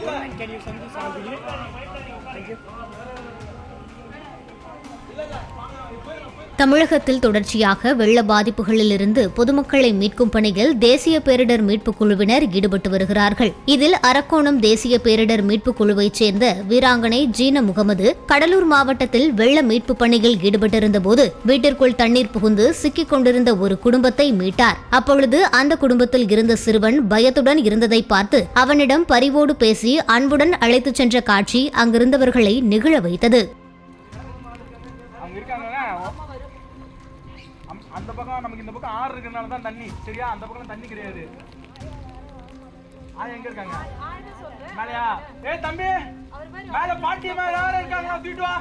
Can you send this you? Thank you. தமிழகத்தில் தொடர்ச்சியாக வெள்ள பாதிப்புகளிலிருந்து பொதுமக்களை மீட்கும் பணியில் தேசிய பேரிடர் மீட்புக் குழுவினர் ஈடுபட்டு வருகிறார்கள். இதில் அரக்கோணம் தேசிய பேரிடர் மீட்புக் குழுவைச் சேர்ந்த வீராங்கனை ஜீன முகமது கடலூர் மாவட்டத்தில் வெள்ள மீட்பு பணியில் ஈடுபட்டிருந்த போது வீட்டிற்குள் தண்ணீர் புகுந்து சிக்கிக் கொண்டிருந்த ஒரு குடும்பத்தை மீட்டார். அப்பொழுது அந்த குடும்பத்தில் இருந்த சிறுவன் பயத்துடன் இருந்ததை பார்த்து அவனிடம் பரிவோடு பேசி அன்புடன் அழைத்துச் சென்ற காட்சி அங்கிருந்தவர்களை நிகழ வைத்தது. அவங்க இருக்காங்கல்ல அம்- அந்த பக்கம் நமக்கு இந்த பக்கம் ஆறு இருக்கிறதுனால தான் தண்ணி சரியா அந்த பக்கம் தண்ணி கிடையாது ஆ எங்க இருக்காங்க மேலையா ஏ தம்பி மேல பாட்டியம்மா யாரும் இருக்காங்களா தூட்டு வா